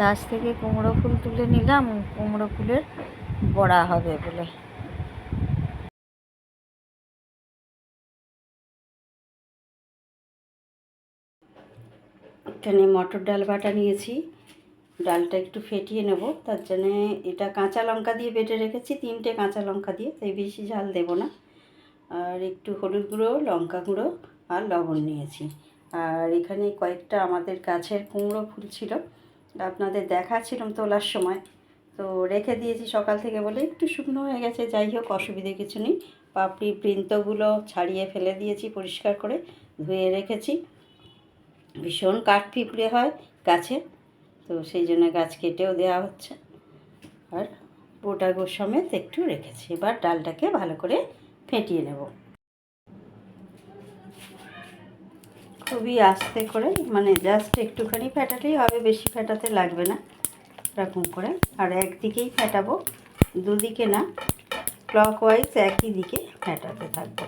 গাছ থেকে কুমড়ো ফুল তুলে নিলাম, কুমড়ো ফুলের বড়া হবে বলে। এখানে মটর ডাল বাটা নিয়েছি, ডালটা একটু ফেটিয়ে নেব, তার জন্যে এটা কাঁচা লঙ্কা দিয়ে বেটে রেখেছি, তিনটে কাঁচা লঙ্কা দিয়ে, তাই বেশি ঝাল দেব না। আর একটু হলুদ গুঁড়ো, লঙ্কা গুঁড়ো আর লবণ নিয়েছি। আর এখানে কয়েকটা আমাদের গাছের কুমড়ো ফুল ছিল আপনাদের দেখাচ্ছিলাম তোলার সময়। তো রেখে দিয়েছি সকাল থেকে বলে একটু শুকনো হয়ে গেছে, যাই হোক, অসুবিধে কিছু নেই। পাপড়ি বৃন্তগুলো ছাড়িয়ে ফেলে দিয়েছি পরিষ্কার করে, ধুয়ে রেখেছি। ভীষণ কাঠ পিঁপড়ে হয় গাছে, তো সেই জন্য গাছ কেটেও দেওয়া হচ্ছে। আর গোটা গো সমেত একটু রেখেছি। এবার ডালটাকে ভালো করে ফেটিয়ে নেব। খুবই আস্তে করে মানে জাস্ট একটুখানি ফেটালেই হবে, বেশি ফেটাতে লাগবে না, এরকম করে। আর একদিকেই ফেটাবো, দুদিকে না ক্লক ওয়াইজ একই দিকে ফেটাতে থাকব।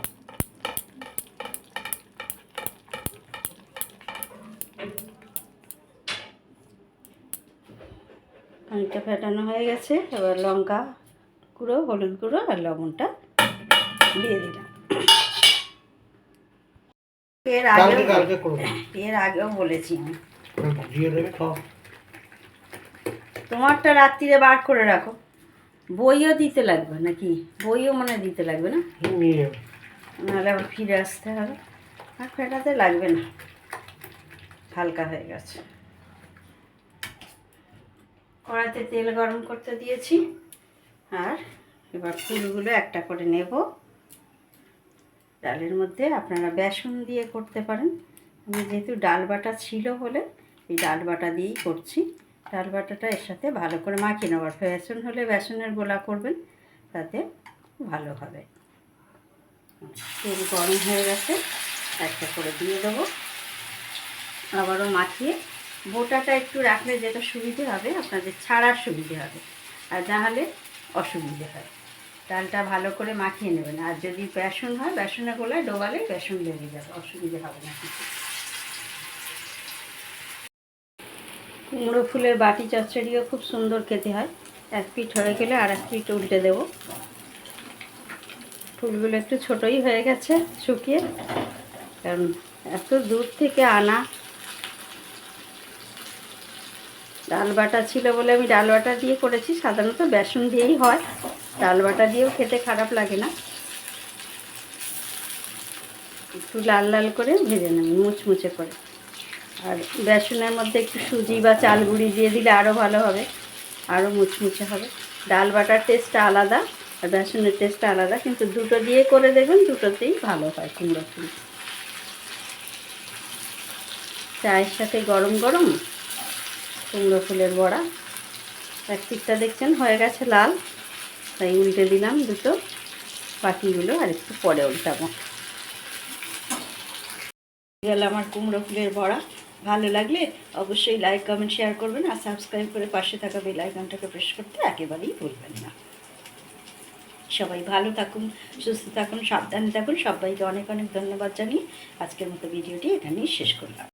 খানিকটা ফেটানো হয়ে গেছে, এবার লঙ্কা গুঁড়ো, হলুদ গুঁড়ো আর লবণটা দিয়ে দিলাম। এর করব। এর আগেও বলেছি আমি। তোমারটা রাত্রিরে বার করে রাখো। বইও দিতে লাগবে নাকি? বইও মনে দিতে লাগবে না? নাহলে আবার ফিরে আসতে হবে। আর ফেটাতে লাগবে না। হালকা হয়ে গেছে। কড়াইতে তেল গরম করতে দিয়েছি। আর এবার ফুলগুলো একটা করে নেব। ডালের মধ্যে আপনারা বেসন দিয়ে করতে পারেন। আমি যেহেতু ডাল বাটা ছিল বলে এই ডাল বাটা দিয়েই করছি। ডাল বাটাটা এর সাথে ভালো করে মাখিয়ে নেবার বেসন হলে বেসনের গোলা করবেন, তাতে ভালো হবে। তেল গরম হয়ে গেছে, একটা করে দিয়ে দেবো। আবারও মাখিয়ে বোটাটা একটু রাখলে যেটা সুবিধে হবে, আপনাদের ছাড়ার সুবিধে হবে। আর না হলে অসুবিধে হয়। ডালটা ভালো করে মাখিয়ে নেবেন। আর যদি বেসন হয়, বেসনের গোলায় ডোবালে বেসন লেগে যাবে, অসুবিধে হবে না কুমড়ো ফুলের বাটি চচ্চড়িও খুব সুন্দর খেতে হয়। এক পিঠ হয়ে গেলে আর এক পিঠ উল্টে দেবো। ফুলগুলো একটু ছোটই হয়ে গেছে শুকিয়ে, কারণ এত দূর থেকে আনা। ডাল বাটা ছিল বলে আমি ডাল বাটা দিয়ে করেছি, সাধারণত বেসন দিয়েই হয়। ডাল বাটা দিয়েও খেতে খারাপ লাগে না। একটু লাল লাল করে ভেজে নেবেন মুচমুচে করে। আর বেসনের মধ্যে একটু সুজি বা চাল গুঁড়ি দিয়ে দিলে আরও ভালো হবে আরও মুচমুচে হবে। ডাল বাটার টেস্টটা আলাদা আর বেসনের টেস্টটা আলাদা, কিন্তু দুটো দিয়ে করে দেবেন, দুটোতেই ভালো হয় কুমড়ো ফুল। চায়ের সাথে গরম গরম কুমড়ো ফুলের বড়া। এক দেখছেন হয়ে গেছে লাল তাই উল্টে দিলাম দুটো, বাকিগুলো আর একটু পরে উল্টাবো। গেল আমার কুমড়ো ফুলের বড়া। ভালো লাগলে অবশ্যই লাইক কমেন্ট শেয়ার করবেন আর সাবস্ক্রাইব করে পাশে থাকা বেল আইকনটাকে প্রেস করতে একেবারেই ভুলবেন না। সবাই ভালো থাকুন, সুস্থ থাকুন, সাবধানে থাকুন। সবাইকে অনেক অনেক ধন্যবাদ জানিয়ে আজকের মতো ভিডিওটি এখানেই শেষ করলাম।